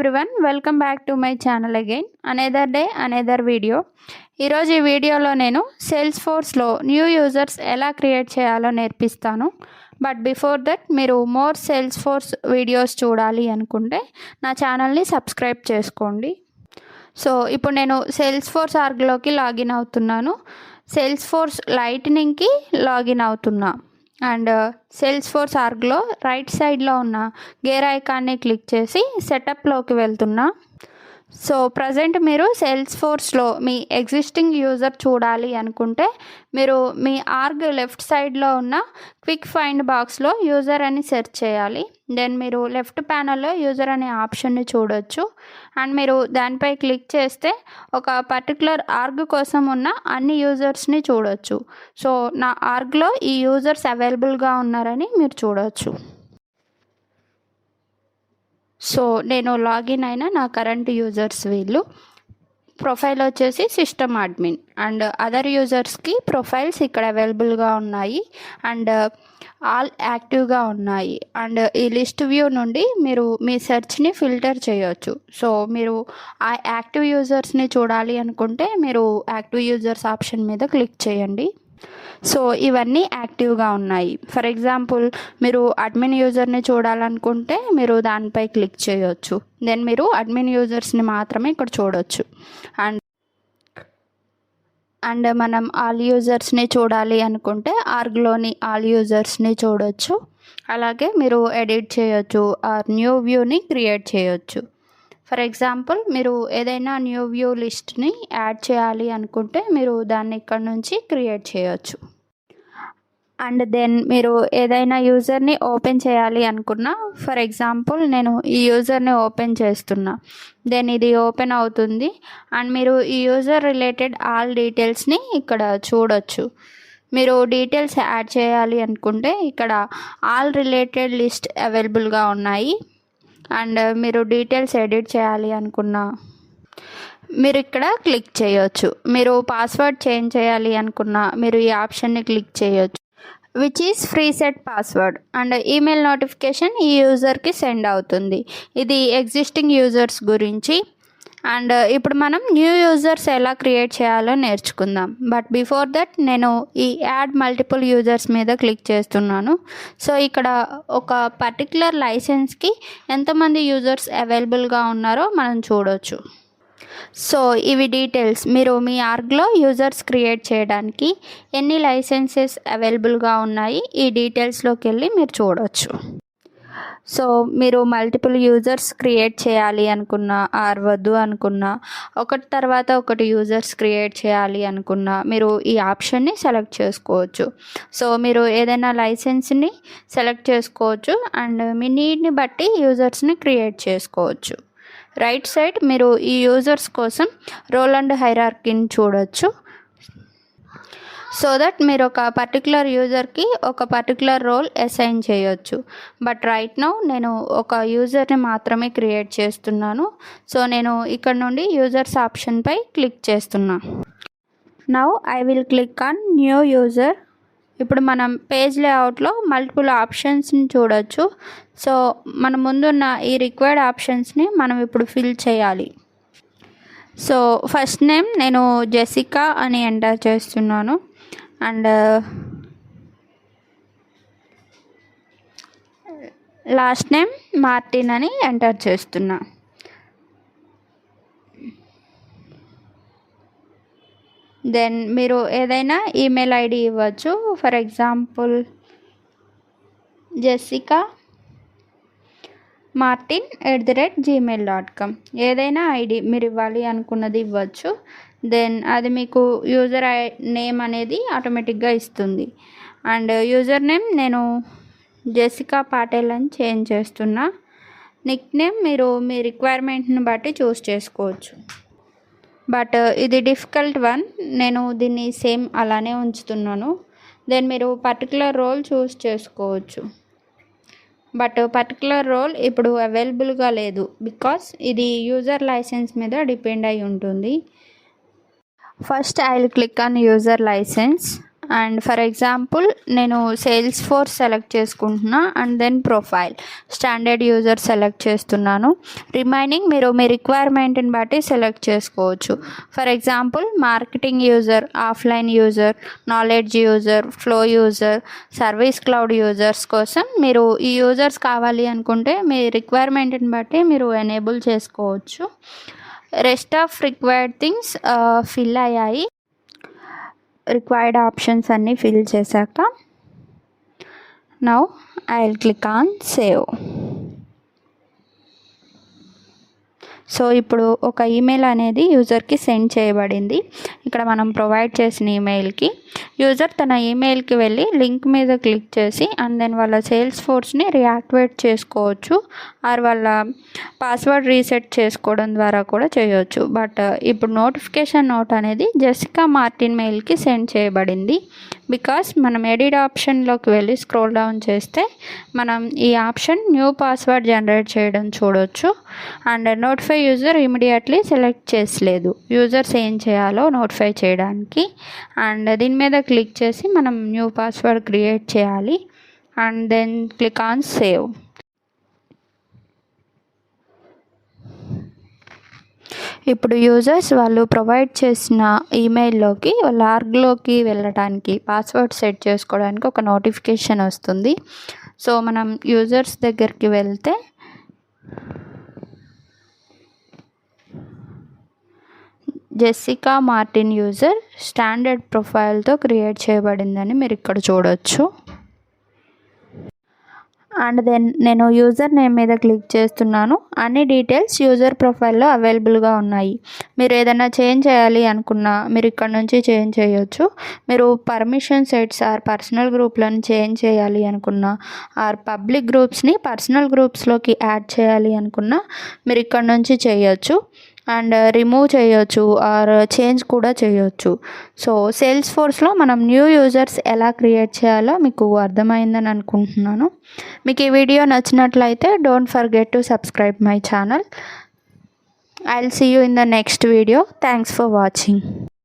Everyone welcome back to my channel again another day another video ఈరోజు ఈ వీడియోలో నేను సేల్స్ ఫోర్స్లో న్యూ యూజర్స్ ఎలా క్రియేట్ చేయాలో నేర్పిస్తాను. బట్ బిఫోర్ దట్ మీరు మోర్ సేల్స్ ఫోర్స్ వీడియోస్ చూడాలి అనుకుంటే నా ఛానల్ని సబ్స్క్రైబ్ చేసుకోండి. సో ఇప్పుడు నేను సేల్స్ ఫోర్స్ ఆర్గ్లోకి లాగిన్ అవుతున్నాను. సేల్స్ ఫోర్స్ లైట్నింగ్కి లాగిన్ అవుతున్నాను అండ్ సేల్స్ ఫోర్స్ ఆర్గ్లో రైట్ సైడ్లో ఉన్న గేర్ ఐకాన్ని క్లిక్ చేసి సెటప్లోకి వెళ్తున్నా. సో ప్రజెంట్ మీరు సేల్స్ ఫోర్స్లో మీ ఎగ్జిస్టింగ్ యూజర్ చూడాలి అనుకుంటే మీరు మీ ఆర్గ్ లెఫ్ట్ సైడ్లో ఉన్న క్విక్ ఫైండ్ బాక్స్లో యూజర్ అని సెర్చ్ చేయాలి. దెన్ మీరు లెఫ్ట్ ప్యానల్లో యూజర్ అనే ఆప్షన్ని చూడొచ్చు. అండ్ మీరు దానిపై క్లిక్ చేస్తే ఒక పర్టికులర్ ఆర్గ్ కోసం ఉన్న అన్ని యూజర్స్ని చూడొచ్చు. సో నా ఆర్గ్లో ఈ యూజర్స్ అవైలబుల్గా ఉన్నారని మీరు చూడొచ్చు. సో నేను లాగిన్ అయిన నా కరెంట్ యూజర్స్ వీళ్ళు. ప్రొఫైల్ వచ్చేసి సిస్టమ్ అడ్మిన్. అండ్ అదర్ యూజర్స్కి ప్రొఫైల్స్ ఇక్కడ అవైలబుల్గా ఉన్నాయి. అండ్ ఆల్ యాక్టివ్గా ఉన్నాయి. అండ్ ఈ లిస్ట్ వ్యూ నుండి మీరు మీ సెర్చ్ని ఫిల్టర్ చేయొచ్చు. సో మీరు ఆ యాక్టివ్ యూజర్స్ని చూడాలి అనుకుంటే మీరు యాక్టివ్ యూజర్స్ ఆప్షన్ మీద క్లిక్ చేయండి. సో ఇవన్నీ యాక్టివ్గా ఉన్నాయి. ఫర్ ఎగ్జాంపుల్ మీరు అడ్మిన్ యూజర్ని చూడాలనుకుంటే మీరు దానిపై క్లిక్ చేయొచ్చు. దెన్ మీరు అడ్మిన్ యూజర్స్ని మాత్రమే ఇక్కడ చూడొచ్చు. అండ్ అండ్ మనం ఆల్ యూజర్స్ని చూడాలి అనుకుంటే ఆర్గ్లోని ఆల్ యూజర్స్ని చూడొచ్చు. అలాగే మీరు ఎడిట్ చేయొచ్చు ఆర్ న్యూ వ్యూని క్రియేట్ చేయొచ్చు. ఫర్ ఎగ్జాంపుల్ మీరు ఏదైనా న్యూ వ్యూ లిస్ట్ని యాడ్ చేయాలి అనుకుంటే మీరు దాన్ని ఇక్కడ నుంచి క్రియేట్ చేయొచ్చు. అండ్ దెన్ మీరు ఏదైనా యూజర్ని ఓపెన్ చేయాలి అనుకున్నా ఫర్ ఎగ్జాంపుల్ నేను ఈ యూజర్ని ఓపెన్ చేస్తున్నా. దెన్ ఇది ఓపెన్ అవుతుంది. అండ్ మీరు ఈ యూజర్ రిలేటెడ్ ఆల్ డీటెయిల్స్ని ఇక్కడ చూడొచ్చు. మీరు డీటెయిల్స్ యాడ్ చేయాలి అనుకుంటే ఇక్కడ ఆల్ రిలేటెడ్ లిస్ట్ అవైలబుల్గా ఉన్నాయి. అండ్ మీరు డీటెయిల్స్ ఎడిట్ చేయాలి అనుకున్నా మీరు ఇక్కడ క్లిక్ చేయొచ్చు. మీరు పాస్వర్డ్ చేంజ్ చేయాలి అనుకున్నా మీరు ఈ ఆప్షన్ని క్లిక్ చేయొచ్చు. Which is free set password and email notification ఈ యూజర్కి సెండ్ అవుతుంది. ఇది ఎగ్జిస్టింగ్ యూజర్స్ గురించి అండ్ ఇప్పుడు మనం న్యూ యూజర్స్ ఎలా క్రియేట్ చేయాలో నేర్చుకుందాం. బట్ బిఫోర్ దట్ నేను ఈ యాడ్ మల్టిపుల్ యూజర్స్ మీద క్లిక్ చేస్తున్నాను. సో ఇక్కడ ఒక పర్టికులర్ లైసెన్స్కి ఎంతమంది యూజర్స్ అవైలబుల్గా ఉన్నారో మనం చూడవచ్చు సో ఇవి డీటెయిల్స్. మీరు మీ ఆర్గ్లో యూజర్స్ క్రియేట్ చేయడానికి ఎన్ని లైసెన్సెస్ అవైలబుల్గా ఉన్నాయి ఈ డీటెయిల్స్లోకి వెళ్ళి మీరు చూడవచ్చు సో మీరు మల్టిపుల్ యూజర్స్ క్రియేట్ చేయాలి అనుకున్నా ఆర్ వద్దు అనుకున్నా ఒకటి తర్వాత ఒకటి యూజర్స్ క్రియేట్ చేయాలి అనుకున్నా మీరు ఈ ఆప్షన్ని సెలెక్ట్ చేసుకోవచ్చు. సో మీరు ఏదైనా లైసెన్స్ని సెలెక్ట్ చేసుకోవచ్చు అండ్ మీ నీడ్ని బట్టి యూజర్స్ని క్రియేట్ చేసుకోవచ్చు. రైట్ సైడ్ మీరు ఈ యూజర్స్ కోసం రోల్ అండ్ హైరార్కీని చూడొచ్చు. సో దట్ మీరు ఒక పర్టికులర్ యూజర్కి ఒక పర్టికులర్ రోల్ అసైన్ చేయొచ్చు. బట్ రైట్ నౌ నేను ఒక యూజర్ని మాత్రమే క్రియేట్ చేస్తున్నాను. సో నేను ఇక్కడ నుండి యూజర్స్ ఆప్షన్పై క్లిక్ చేస్తున్నా. Now I will click on new user ఇప్పుడు మనం పేజ్ లేఅవుట్లో మల్టిపుల్ ఆప్షన్స్ని చూడొచ్చు. సో మన ముందున్న ఈ రిక్వైర్డ్ ఆప్షన్స్ని మనం ఇప్పుడు ఫిల్ చేయాలి. సో ఫస్ట్ నేమ్ నేను జెసికా అని ఎంటర్ చేస్తున్నాను. అండ్ లాస్ట్ నేమ్ మార్టిన్ అని ఎంటర్ చేస్తున్నా. దెన్ మీరు ఏదైనా ఈమెయిల్ ఐడి ఇవ్వచ్చు. For example Jessica Martin at the rate Gmail dot com. ఏదైనా ఐడి మీరు ఇవ్వాలి అనుకున్నది ఇవ్వచ్చు. దెన్ అది మీకు యూజర్ ఐ నేమ్ అనేది ఆటోమేటిక్గా ఇస్తుంది. అండ్ యూజర్ నేమ్ నేను జెసికా పాటేల్ అని చేంజ్ చేస్తున్నా. నిక్ నేమ్ మీరు మీ రిక్వైర్మెంట్ని బట్టి చూస్ చేసుకోవచ్చు. బట్ ఇది డిఫికల్ట్ వన్. నేను దీన్ని సేమ్ అలానే ఉంచుతున్నాను. దెన్ మీరు పర్టికులర్ రోల్ చూస్ చేసుకోవచ్చు. బట్ పర్టికులర్ రోల్ ఇప్పుడు అవైలబుల్గా లేదు. బికాస్ ఇది యూజర్ లైసెన్స్ మీద డిపెండ్ అయి ఉంటుంది. First I will click on user license and for example నేను సేల్స్ ఫోర్స్ సెలెక్ట్ చేసుకుంటున్నా and then profile standard user select చేస్తున్నాను. రిమైనింగ్ మీరు మీ రిక్వైర్మెంట్ని బట్టి సెలెక్ట్ చేసుకోవచ్చు. For example marketing user offline user knowledge user flow user service cloud users కోసం మీరు ఈ యూజర్స్ కావాలి అనుకుంటే మీ రిక్వైర్మెంట్ని బట్టి మీరు ఎనేబుల్ చేసుకోవచ్చు. Rest of required things fill అయ్యాయి. రిక్వైర్డ్ ఆప్షన్స్ అన్నీ ఫిల్ చేశాక now I will click on save so ఇప్పుడు ఒక ఈమెయిల్ అనేది యూజర్కి సెండ్ చేయబడింది. ఇక్కడ మనం ప్రొవైడ్ చేసిన ఈమెయిల్కి యూజర్ తన ఈమెయిల్కి వెళ్ళి లింక్ మీద క్లిక్ చేసి అండ్ దెన్ వాళ్ళ సేల్స్ ఫోర్స్ని రియాక్టివేట్ చేసుకోవచ్చు. ఆర్ వాళ్ళ పాస్వర్డ్ రీసెట్ చేసుకోవడం ద్వారా కూడా చేయవచ్చు బట్ uh, ఇప్పుడు నోటిఫికేషన్ నోట్ అనేది జెసికా మార్టిన్ మెయిల్కి సెండ్ చేయబడింది. బికాస్ మనం ఎడిట్ ఆప్షన్లోకి వెళ్ళి స్క్రోల్ డౌన్ చేస్తే మనం ఈ ఆప్షన్ న్యూ పాస్వర్డ్ జనరేట్ చేయడం చూడొచ్చు. And notify user immediately select చేసలేదు. Users ఏం చేయాలో నోటిఫై చేయడానికి. అండ్ దీని మీద క్లిక్ చేసి మనం న్యూ పాస్వర్డ్ క్రియేట్ చేయాలి and then click on save ఇప్పుడు యూజర్స్ వాళ్ళు ప్రొవైడ్ చేసిన ఈమెయిల్లోకి వాళ్ళ ఆర్గ్లోకి వెళ్ళడానికి పాస్వర్డ్ సెట్ చేసుకోవడానికి ఒక నోటిఫికేషన్ వస్తుంది. సో మనం యూజర్స్ దగ్గరికి వెళ్తే జెస్సికా మార్టిన్ యూజర్ స్టాండర్డ్ ప్రొఫైల్తో క్రియేట్ చేయబడిందని మీరు ఇక్కడ చూడొచ్చు. అండ్ దెన్ నేను యూజర్ నేమ్ మీద క్లిక్ చేస్తున్నాను. అన్ని డీటెయిల్స్ యూజర్ ప్రొఫైల్లో అవైలబుల్గా ఉన్నాయి. మీరు ఏదైనా చేంజ్ చేయాలి అనుకున్నా మీరు ఇక్కడ నుంచి చేంజ్ చేయొచ్చు. మీరు పర్మిషన్ సెట్స్ ఆర్ పర్సనల్ గ్రూప్లను చేంజ్ చేయాలి అనుకున్నా ఆర్ పబ్లిక్ గ్రూప్స్ని పర్సనల్ గ్రూప్స్లోకి యాడ్ చేయాలి అనుకున్నా మీరు ఇక్కడ నుంచి చేయొచ్చు. అండ్ రిమూవ్ చేయొచ్చు ఆర్ చేంజ్ కూడా చేయొచ్చు. సో సేల్స్ ఫోర్స్లో మనం న్యూ యూజర్స్ ఎలా క్రియేట్ చేయాలో మీకు అర్థమైందని అనుకుంటున్నాను. మీకు ఈ వీడియో నచ్చినట్లయితే don't forget to subscribe my channel I will see you in the next video thanks for watching